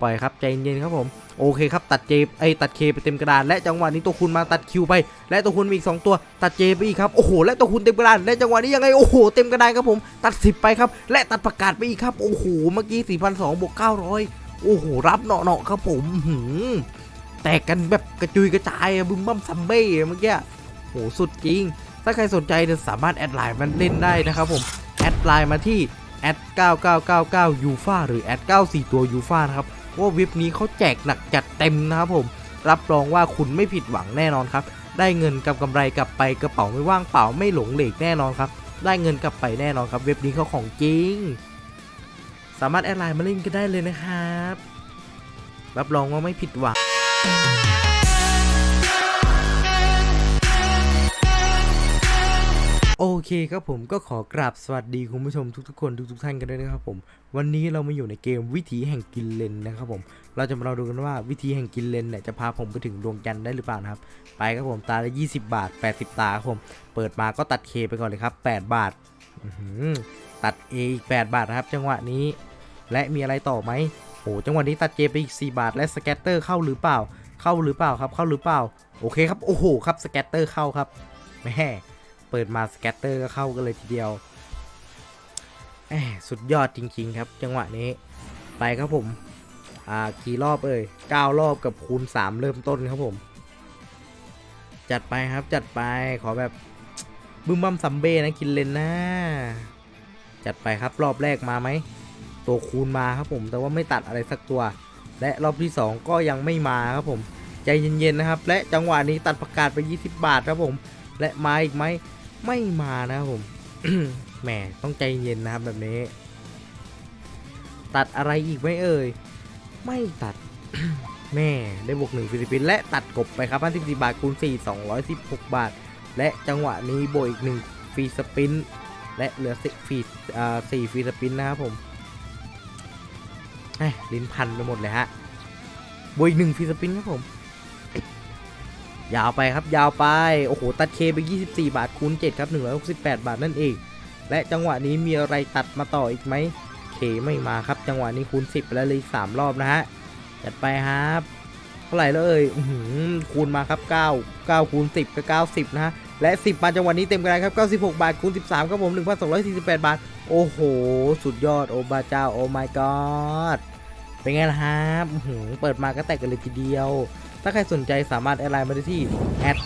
ปล่อยครับใจเย็นครับผมโอเคครับตัดเจไอตัดเคไปเต็มกระดานและจังหวะนี้ตัวคุณมาตัดคิวไป และตัวคุณมีอีก 2 ตัวตัดเจไปอีกครับโอ้โหและตัวคุณเต็มกระดานและจังหวะนี้ยังไงโอ้โหเต็มกระดานครับผมตัด 10 ไปครับและตัดประกาศไปอีกครับโอ้โหเมื่อกี้4,200บวก900 โอ้โหรับเนาะๆครับผมหือแตกกันแบบกระจุยกระจายบึ้มบั้มซัมเบ้เมื่อกี้โหสุดจริง ถ้าใครสนใจเนี่ยสามารถแอดไลน์มันเล่นได้นะครับผมแอดไลน์มาที่แอด9999ยูฟาหรือแอด94 ตัวยูฟานะครับ ว่าเว็บนี้เขาแจกหนักจัดเต็มนะครับผม รับรองว่าคุณไม่ผิดหวังแน่นอนครับ ได้เงินกับกำไรกลับไปกระเป๋าไม่ว่างเปล่าไม่หลงเหลกแน่นอนครับ ได้เงินกลับไปแน่นอนครับเว็บนี้เขาของจริง สามารถแอดไลน์มาเล่นกันได้เลยนะครับ รับรองว่าไม่ผิดหวัง โอเคครับผมก็ขอกราบสวัสดีคุณผู้ชมทุกๆคนทุกๆท่านกันด้วยนะครับผม วันนี้เรามาอยู่ในเกมวิถีแห่งกินเลนนะครับผม เราจะมาเราดูกันว่าวิธีแห่งกินเลนเนี่ยจะพาผมไปถึงดวงจันทร์ได้หรือเปล่านะครับ ไปครับผมตาละ 20 บาท 80 ตาครับผม เปิดมาก็ตัดเคไปก่อนเลยครับ 8 บาทอื้อหือตัด A อีก 8 บาทนะครับ จังหวะนี้ และมีอะไรต่อไหมโอ้จังหวะนี้ตัดเจไปอีก 4 บาท และสแกตเตอร์เข้าหรือเปล่า เข้าหรือเปล่าครับ เข้าหรือเปล่า โอเคครับ โอ้โห ครับสแกตเตอร์เข้าครับแม่ เปิดมาสแกตเตอร์ก็เข้ากันเลยทีเดียวแหมสุดยอดจริง ๆ ครับ จังหวะนี้ไปครับผม อ่ากี่รอบเอ่ย9รอบกับคูณ 3 เริ่มต้นครับผม จัดไปครับจัดไปขอแบบบึ้มบั้มซัมเบ้นะกินเลนนะ จัดไปครับรอบแรกมาไหมตัวคูณมาครับผม แต่ว่าไม่ตัดอะไรสักตัว และรอบที่ 2 ก็ยังไม่มาครับผม ใจเย็นๆนะครับ และจังหวะนี้ตัดประกาศไป 20 บาทครับผม และมาอีกไหม ไม่มานะครับผม แหมต้องใจเย็นนะครับแบบนี้ ตัดอะไรอีกไหมเอ่ย ไม่ตัด แม่ได้บวกหนึ่งฟิลิปปินส์และตัดกบไปครับ54บาทคูณ4 216 บาท และจังหวะนี้บวกอีกหนึ่งฟรีสปิน และเหลือสิฟรีอ่าสี่ฟรีสปินนะครับผมเอ้ลิ้นพันไปหมดเลยฮะบวกอีกหนึ่งฟรีสปินครับผม ยาวไปครับยาวไป โอ้โห ตัดเคไป 24 บาทคูณ7ครับ 168 บาทนั่นเอง และจังหวะนี้มีอะไรตัดมาต่ออีกไหมเคไม่มาครับ จังหวะนี้คูณ 10 ไปแล้วเลย3รอบนะฮะ จัดไปครับ เท่าไหร่แล้วเอ่ยคูณมาครับ 9 9คูณ10ก็90 นะฮะ และ 10 มาจังหวะนี้เต็มกระดานครับ 96 บาทคูณ 13 ครับผม 1,248 บาท โอ้โห สุดยอด โอบาเจ้า โอ้ my god เป็นไงล่ะครับเปิดมาก็แตกกันเลยทีเดียว ถ้าใครสนใจสามารถแอดไลน์มาได้ที่แอด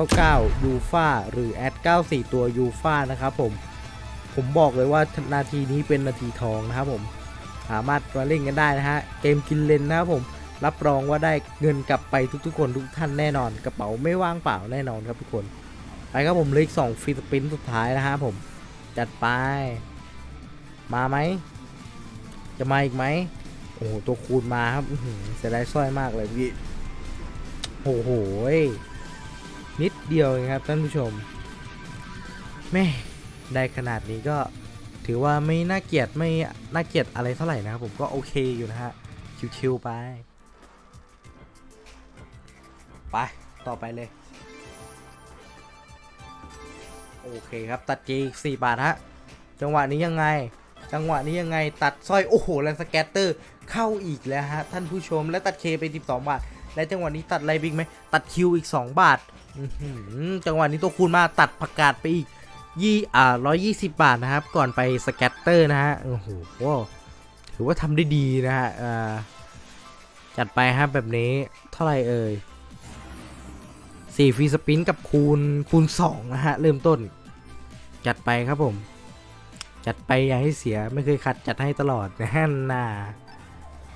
9999ยูฟาหรือแอด94 ตัวยูฟานะครับผม ผมบอกเลยว่านาทีนี้เป็นนาทีทองนะครับผม สามารถมาเล่นกันได้นะฮะ เกมกินเลนนะครับผม รับรองว่าได้เงินกลับไปทุกๆ คนทุกท่านแน่นอน กระเป๋าไม่ว่างเปล่าแน่นอนครับทุกคน ไปครับผมเลขสองฟรีสปินสุดท้ายนะฮะผม จัดไป มาไหม จะมาอีกไหมโอ้โห ตัวคูณมาครับเสียดายสร้อยมากเลยพี่ โอ้โหนิดเดียวเองครับท่านผู้ชมแม่ได้ขนาดนี้ก็ถือว่าไม่น่าเกลียดไม่น่าเกลียดอะไรเท่าไหร่นะครับผมก็โอเคอยู่นะฮะชิวๆไป ไป ต่อไปเลย โอเคครับตัดจีอีก4บาทฮะจังหวะนี้ยังไง จังหวะนี้ยังไงตัดสร้อย โอ้โหแลนสแกตเตอร์ เข้าอีกแล้วฮะท่านผู้ชมและตัดเคไป 12 บาท และจังหวะนี้ตัดอะไรบิ๊กไหมตัดคิวอีก 2 บาทจังหวะนี้ตัวคูณมาตัดประกาศไปอีกยี่อ่าร้อยยี่สิบบาทนะครับ ก่อนไปสแกตเตอร์นะฮะโอ้โหถือว่าทำได้ดีนะฮะอ่าจัดไปฮะแบบนี้เท่าไหร่เอ่ยสี่ฟรีสปินกับคูณคูณสองนะฮะ เริ่มต้น จัดไปครับผม จัดไปอย่าให้เสียไม่เคยขัดจัดให้ตลอดนะฮะนา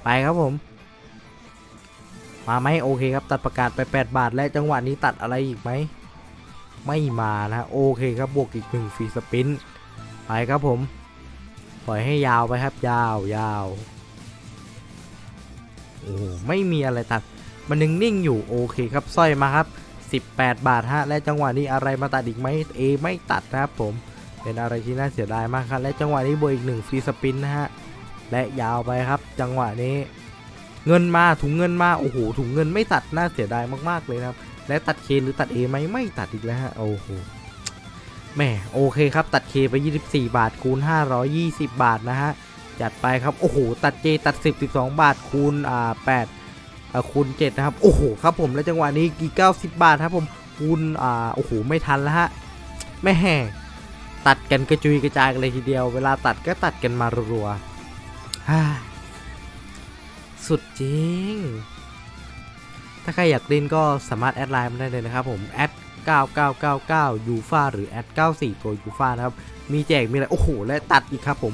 ไปครับผม มาไหมโอเคครับ ตัดประกาศไป 8 บาท และจังหวะนี้ตัดอะไรอีกไหม ไม่มานะโอเคครับบวกอีกหนึ่งฟรีสปินไปครับผม ปล่อยให้ยาวไปครับยาวยาวโอ้ไม่มีอะไรตัด มันยังนิ่งอยู่โอเคครับสร้อยมาครับ 18 บาทฮะและจังหวะนี้อะไรมาตัดอีกไหมเอไม่ตัดนะครับผมเป็นอะไรที่น่าเสียดายมากครับและจังหวะนี้บวกอีกหนึ่งฟรีสปินนะฮะ และยาวไปครับ จังหวะนี้ เงินมาถุงเงินมาโอ้โหถุงเงินไม่ตัดน่าเสียดายมากๆเลยครับ และตัดเคหรือตัด A ไหมไม่ตัดอีกแล้วฮะโอ้โหแหมโอเคครับตัดเคไป 24 บาทคูณ 520 บาทนะฮะจัดไปครับโอ้โหตัดเจตัด 10 12 บาทคูณอ่า8อ่าคูณ7นะครับโอ้โหครับผมแล้วจังหวะนี้กี่90 บาทครับผมคูณอ่าโอ้โหไม่ทันแล้วฮะไม่แห่ตัดกันกระจุยกระจายกันเลยทีเดียว เวลาตัดก็ตัดกันมารัวๆ ฮ่าสุดจริง ถ้าใครอยากเล่นก็สามารถแอดไลน์มาได้เลยนะครับผมแอด9999ยูฟาหรือแอด94 ตัวยูฟานะครับ มีแจกมีอะไร โอ้โห และตัดอีกครับผม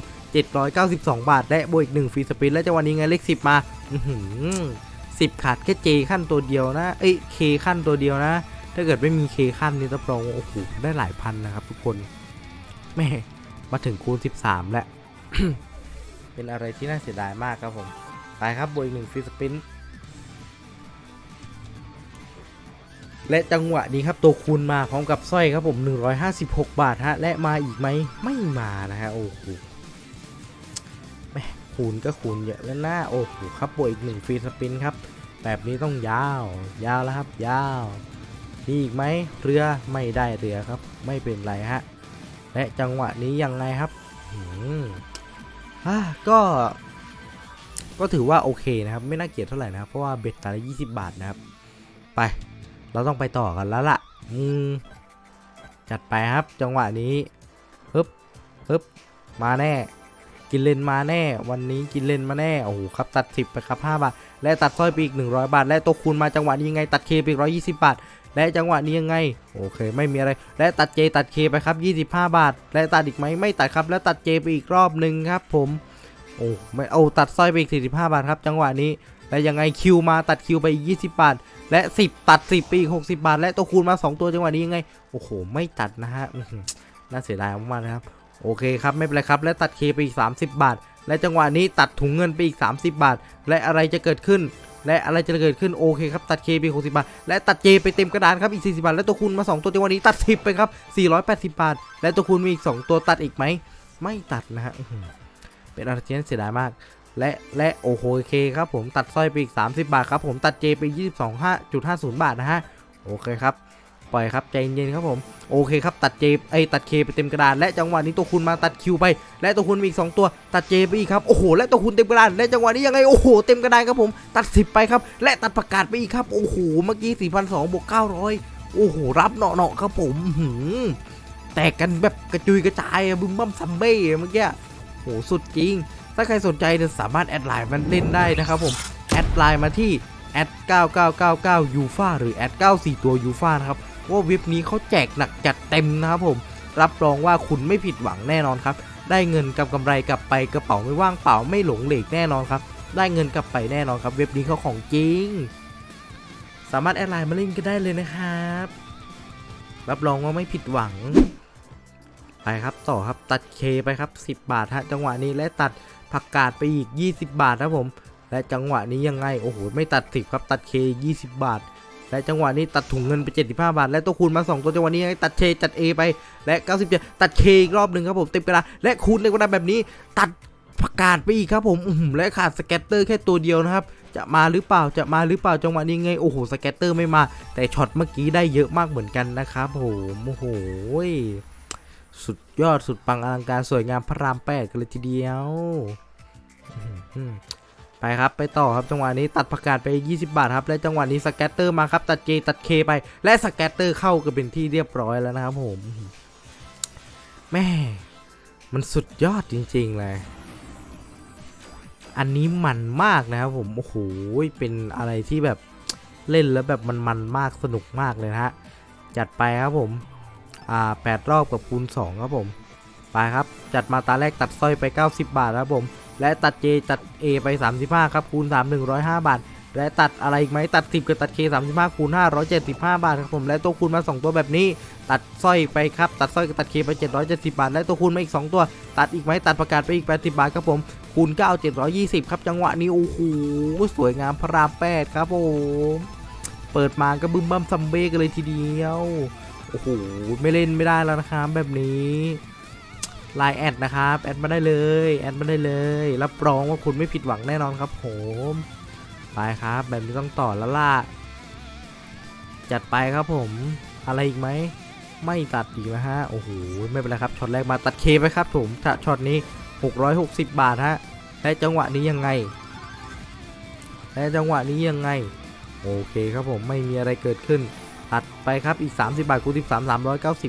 792 บาท และบวกอีก1ฟรีสปินและจังหวะนี้ไงเลข 10 มา อือหือ10ขาดแค่เจขั้นตัวเดียวนะ เอ้ยเคขั้นตัวเดียวนะ ถ้าเกิดไม่มีเคขั้นนี่รับรองโอ้โหได้หลายพันนะครับทุกคนแม่มาถึงคูณ 13 แล้ว เป็นอะไรที่น่าเสียดายมากครับผม ไปครับบวกอีกหนึ่งฟรีสปินและจังหวะนี้ครับตัวคูณมาพร้อมกับสร้อยครับผม 156 บาทฮะและมาอีกไหมไม่มานะฮะโอ้โหแม่คูณก็คูณเยอะแล้วนะโอ้โหครับบวกอีกหนึ่งฟรีสปินครับแบบนี้ต้องยาว ยาวแล้วครับ ยาวมีอีกไหมเรือไม่ได้เรือครับ ไม่เป็นไรฮะและจังหวะนี้ยังไงครับ อะก็ ก็ถือว่าโอเคนะครับ ไม่น่าเกลียดเท่าไหร่นะครับ เพราะว่าเบ็ดแต่ละ20บาทนะครับ ไป เราต้องไปต่อกันแล้วล่ะ อืม จัดไปครับ จังหวะนี้ฮึบฮึบมาแน่ กินเลนมาแน่ วันนี้กินเลนมาแน่ โอ้โหครับ ตัด 10 ไปครับ5บาท และตัดสร้อยไปอีก 100 บาท และตัวคูณมาจังหวะนี้ยังไง ตัดเคไปอีก120 บาท และจังหวะนี้ยังไง โอเค ไม่มีอะไร และตัดเจตัดเคไปครับ 25 บาท และตัดอีกไหมไม่ตัดครับ แล้วตัดเจไปอีกรอบหนึ่งครับผม โอ้ไม่เอาตัดสร้อยไปอีก 45 บาทครับ จังหวะนี้ และยังไงคิวมาตัดคิวไปอีก 20 บาท และ 10 ตัด 10 ไปอีก 60 บาท และตัวคูณมา 2 ตัวจังหวะนี้ยังไง โอ้โห ไม่ตัดนะฮะ น่าเสียดายมากๆนะครับ โอเคครับ ไม่เป็นไรครับ และตัดเคไปอีก 30 บาท และจังหวะนี้ตัดถุงเงินไปอีก 30 บาท และอะไรจะเกิดขึ้น และอะไรจะเกิดขึ้นโอเคครับตัดเคไปอีก60บาท และตัดเจไปเต็มกระดานครับอีก 40 บาท และตัวคูณมา 2 ตัวจังหวะนี้ตัด 10 ไปครับ 480 บาท และตัวคูณมีอีก 2 ตัวตัดอีกไหม ไม่ตัดนะฮะเป็นอะไรที่น่าเสียดายมาก และและโอโอเคครับผมตัดสร้อยไปอีก 30 บาทครับผมตัดเจไป 22.50 บาทนะฮะโอเคครับ ปล่อยครับใจเย็นครับผมโอเคครับตัดเจไอตัดเคไปเต็มกระดานและจังหวะนี้ตัวคุณมาตัดคิวไป และตัวคุณมีอีก2ตัวตัดเจไปอีกครับโอ้โหและตัวคุณเต็มกระดานและจังหวะนี้ยังไงโอ้โหเต็มกระดานครับผมตัด 10 ไปครับและตัดประกาศไปอีกครับโอ้โหเมื่อกี้4,200บวก900 โอ้โหรับเนาะๆครับผมหือแตกกันแบบกระจุยกระจายบึ้มบั้มซัมเบ้เมื่อกี้โอ้โหสุดจริง ถ้าใครสนใจเนี่ยสามารถแอดไลน์มันเล่นได้นะครับผมแอดไลน์มาที่แอด9999ยูฟาหรือแอด94 ตัวยูฟานะครับ ว่าเว็บนี้เขาแจกหนักจัดเต็มนะครับผม รับรองว่าคุณไม่ผิดหวังแน่นอนครับ ได้เงินกับกำไรกลับไปกระเป๋าไม่ว่างเปล่าไม่หลงเหลกแน่นอนครับ ได้เงินกลับไปแน่นอนครับ เว็บนี้เขาของจริง สามารถแอดไลน์มาเล่นก็ได้เลยนะครับ รับรองว่าไม่ผิดหวัง ไปครับต่อครับตัดเคไปครับ 10 บาทฮะจังหวะนี้และตัดผักกาดไปอีก 20 บาทครับผม และจังหวะนี้ยังไงโอ้โหไม่ตัด10ครับตัดเค 20 บาท และจังหวะนี้ตัดถุงเงินไป 75 บาท และตัวคูณมา 2 ตัวจังหวะนี้ไงตัดเคจัด A ไป และ 97 ตัดเคอีกรอบหนึ่งครับผมเต็มกระดาษและคูณในกระดาษแบบนี้ ตัดผักกาดไปอีกครับผมอื้อหือและขาดสแกตเตอร์แค่ตัวเดียวนะครับ จะมาหรือเปล่าจะมาหรือเปล่าจังหวะนี้ไงโอ้โหสแกตเตอร์ไม่มา แต่ช็อตเมื่อกี้ได้เยอะมากเหมือนกันนะครับผมโอ้โหสุดยอดสุดปังอลังการสวยงามพระรามแปดกันเลยทีเดียว ไปครับไปต่อครับจังหวะนี้ตัดประกาศไป 20 บาทครับและจังหวะนี้สแกตเตอร์มาครับตัดเจตัดเคไป และสแกตเตอร์เข้ากันเป็นที่เรียบร้อยแล้วนะครับผมแม่มันสุดยอดจริง ๆ เลย อันนี้มันมากนะครับผม โอ้โห เป็นอะไรที่แบบเล่นแล้วแบบมันมันมากสนุกมากเลยนะฮะ จัดไปครับผม อ่าแปดรอบกับคูณ2ครับผม ไปครับ จัดมาตาแรกตัดสร้อยไป 90 บาทครับผม และตัด J ตัด A ไป 35 ครับ คูณ 3 105 บาท และตัดอะไรอีกไหมตัด 10 กับตัด K 35 คูณ 575 บาทครับผม และตัวคูณมา 2 ตัวแบบนี้ ตัดสร้อยไปครับ ตัดสร้อยกับตัด K ไป 770 บาท และตัวคูณมาอีก 2 ตัว ตัดอีกไหมตัดประกาศไปอีก 80 บาทครับผม คูณ 9 720 ครับจังหวะนี้โอ้โหสวยงามพระรามแปดครับผมเปิดมาก็บึ้มบั้มซัมเบ้กันเลยทีเดียวโอ้โหไม่เล่นไม่ได้แล้วนะครับแบบนี้ ไลน์แอดนะครับ แอดมาได้เลยแอดมาได้เลยรับรองว่าคุณไม่ผิดหวังแน่นอนครับผมไปครับ แบบนี้ต้องต่อแล้วล่ะ จัดไปครับผมอะไรอีกไหม ไม่ตัดอีกนะฮะ โอ้โห ไม่เป็นไรครับช็อตแรกมาตัดเคไปครับผมช็อตนี้ 660 บาทฮะและจังหวะนี้ยังไงและจังหวะนี้ยังไง โอเคครับผมไม่มีอะไรเกิดขึ้น ตัดไปครับอีก 30 บาทคูณ13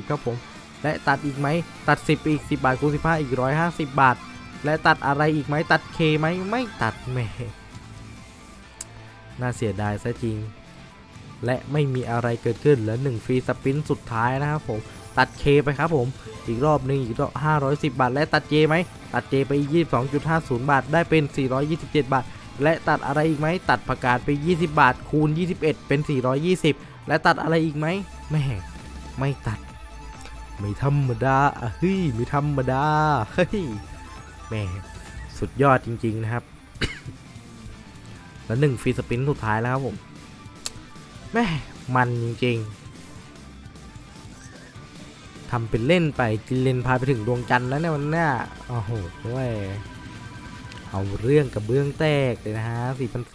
390 ครับผม และตัดอีกไหมตัด 10 อีก 10 บาทคูณ15 อีก 150 บาท และตัดอะไรอีกไหมตัดเคไหมไม่ตัดแม่น่าเสียดายซะจริง และไม่มีอะไรเกิดขึ้นเหลือ1ฟรีสปินสุดท้ายนะครับผมตัดเคไปครับผมอีกรอบหนึงอีกรอบ510 บาท และตัดเจไหมตัดเจไปอีก22.50 บาท ได้เป็น 427 บาท และตัดอะไรอีกไหมตัดประกาศไป 20 บาท คูณ 21 เป็น 420 และตัดอะไรอีกไหมแม่ไม่ตัด ไม่ธรรมดาเฮ้ยไม่ธรรมดาเฮ้ยแม่สุดยอดจริง ๆ นะครับ แล้วหนึ่งฟรีสปินสุดท้ายแล้วครับผมแม่มันจริง ๆทำเป็นเล่นไปกินเลนพาไปถึงดวงจันทร์แล้วเนี่ยวันเนี้ยโอ้โหเว้ยเอาเรื่องกับเบื้องแตกเลยนะฮะ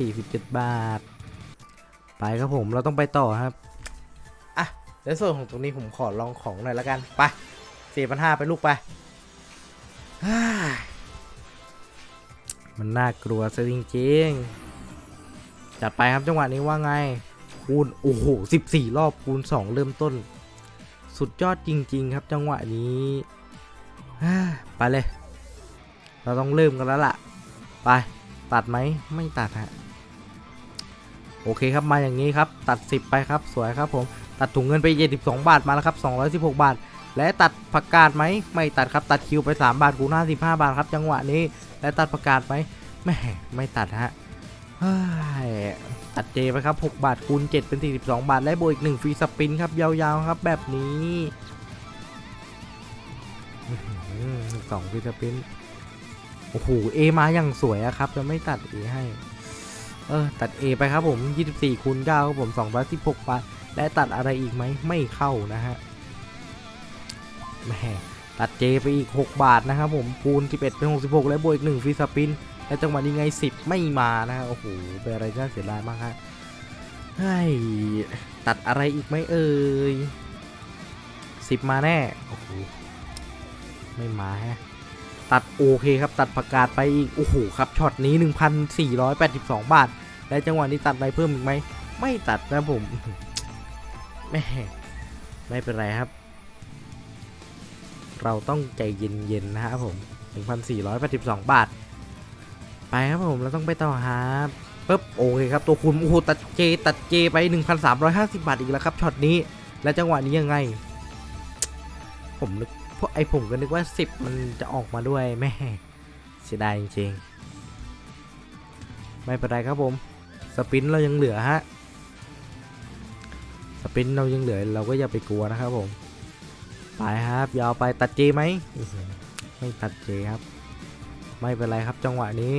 4,047บาท ไปครับผมเราต้องไปต่อครับ ในส่วนของตรงนี้ผมขอลองของหน่อยละกันไป4,500ไปลูกไปมันน่ากลัวซะจริงๆ จัดไปครับจังหวะนี้ว่าไง คูณ โอ้โห14รอบคูณ2เริ่มต้น สุดยอดจริง ๆ ครับจังหวะนี้ไปเลย เราต้องเริ่มกันแล้วล่ะ ไป ตัดไหมไม่ตัดฮะโอเคครับมาอย่างนี้ครับ ตัด 10 ไปครับสวยครับผม ตัดถุงเงินไป72บาทมาแล้วครับ 216 บาท และตัดประกาศไหมไม่ตัดครับตัดคิวไป 3 บาทคูณ55 บาทครับ จังหวะนี้ และตัดประกาศไหมไม่ไม่ตัดฮะเฮ้ตัดเจไปครับ 6 บาทคูณ7เป็น 42 บาท และโบวกอีก 1 ฟรีสปินครับ ยาวๆครับแบบนี้สองฟรีสปินโอ้โหเอมาอย่างสวยอะครับ จะไม่ตัด A ให้ เออ ตัด A ไปครับผม 24คูณ9ครับผม 216 บาท และตัดอะไรอีกไหมไม่เข้านะฮะแหมตัด J ไปอีก 6 บาทนะครับผมคูณ11 เป็น 66 และบวกอีก1ฟรีสปิน และจังหวะนี้ไง 10 ไม่มานะฮะโอ้โหเป็นอะไรน่าเสียดายมากฮะเฮ้ยตัดอะไรอีกไหมเอ่ย10 มาแน่โอ้โหไม่มาฮะตัดโอเคครับตัดประกาศไปอีก โอ้โหครับช็อตนี้ 1,482 บาท และจังหวะนี้ตัดอะไรเพิ่มอีกไหมไม่ตัดนะผม แม่ไม่เป็นไรครับ เราต้องใจเย็นๆนะครับผม 1,482 บาท ไปครับผม เราต้องไปต่อครับปึ๊บโอเคครับ ตัวคุณโอ้โหตัดเจตัดเจไป 1,350 บาทอีกแล้วครับช็อตนี้ และจังหวะนี้ยังไง ผมนึกพวกไอผมก็นึกว่า 10 มันจะออกมาด้วยแม่เสียดายจริงๆ ไม่เป็นไรครับผม สปินเรายังเหลือฮะ สปินเรายังเหลือเราก็อย่าไปกลัวนะครับผม ไปครับยาวไปตัดเจไหมไม่ตัดเจครับ ไม่เป็นไรครับจังหวะนี้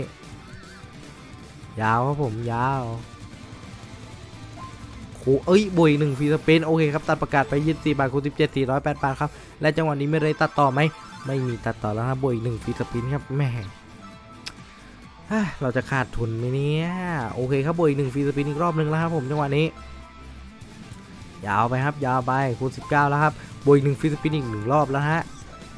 ยาวครับผมยาวโอ้เอ้ยบวยหนึ่งฟรีสเปนโอเคครับตัดประกาศไปยี่สิบบาทคูณสิบเจ็ดสี่ร้อยแปดบาทครับและจังหวะนี้ไม่ได้ตัดต่อไหมไม่มีตัดต่อแล้วครับบวยหนึ่งฟรีสปินครับแม่เราจะขาดทุนไหมเนี่ยโอเคครับบวยหนึ่งฟรีสปินอีกรอบหนึ่งแล้วครับผมจังหวะนี้ ยาวไปครับ ยาวไปคูณ19 แล้วครับบวยอีกหนึ่งฟรีสปินอีกหนึ่งรอบแล้วฮะ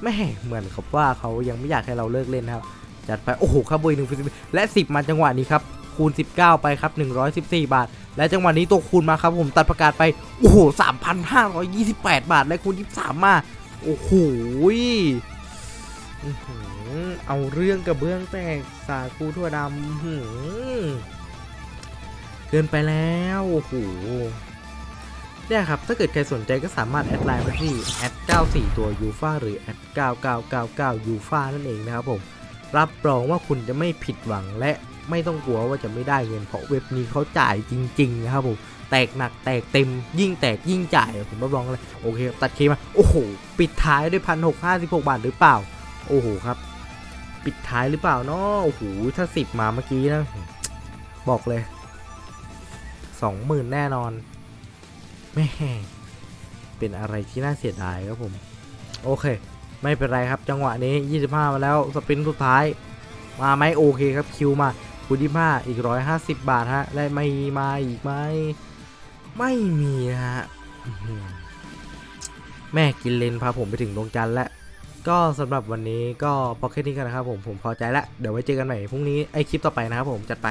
แม่เหมือนกับว่าเขายังไม่อยากให้เราเลิกเล่นนะครับ จัดไปโอ้โหครับบวยหนึ่งฟรีสปินและ 10 มาจังหวะนี้ครับคูณ 19 ไปครับ 114 บาท และจังหวะนี้ตัวคูณมาครับผมตัดประกาศไปโอ้โห3,528 บาท และคูณ 23 มาโอ้โหอื้อหือเอาเรื่องกับเบื้องแตกสาคูทั่วดำเกินไปแล้ว โอ้โห เนี่ยครับ ถ้าเกิดใครสนใจก็สามารถแอดไลน์มาที่แอด94 ตัวยูฟาหรือแอด9999ยูฟานั่นเองนะครับผม รับรองว่าคุณจะไม่ผิดหวังและไม่ต้องกลัวว่าจะไม่ได้เงินเพราะเว็บนี้เขาจ่ายจริง ๆ นะครับผม แตกหนักแตกเต็ม ยิ่งแตกยิ่งจ่ายผมรับรองเลยโอเคครับตัดเคมา โอ้โห ปิดท้ายด้วยพันหกห้าสิบหกบาทหรือเปล่า โอ้โหครับ ปิดท้ายหรือเปล่าเนาะโอ้โหถ้าสิบมาเมื่อกี้นะ บอกเลยสองหมื่นแน่นอน แม่เป็นอะไรที่น่าเสียดายครับผม โอเค ไม่เป็นไรครับจังหวะนี้ 25 มาแล้วสปรินต์สุดท้าย มาไหมโอเคครับคิวมาคูณ25อีก 150 บาทฮะได้ไม่มาอีกไหมไม่มีนะฮะแม่กินเลนพาผมไปถึงดวงจันทร์แล้วก็สำหรับวันนี้ก็พอแค่นี้กันนะครับผมผมพอใจและเดี๋ยวไว้เจอกันใหม่พรุ่งนี้ไอคลิปต่อไปนะครับผมจัดไป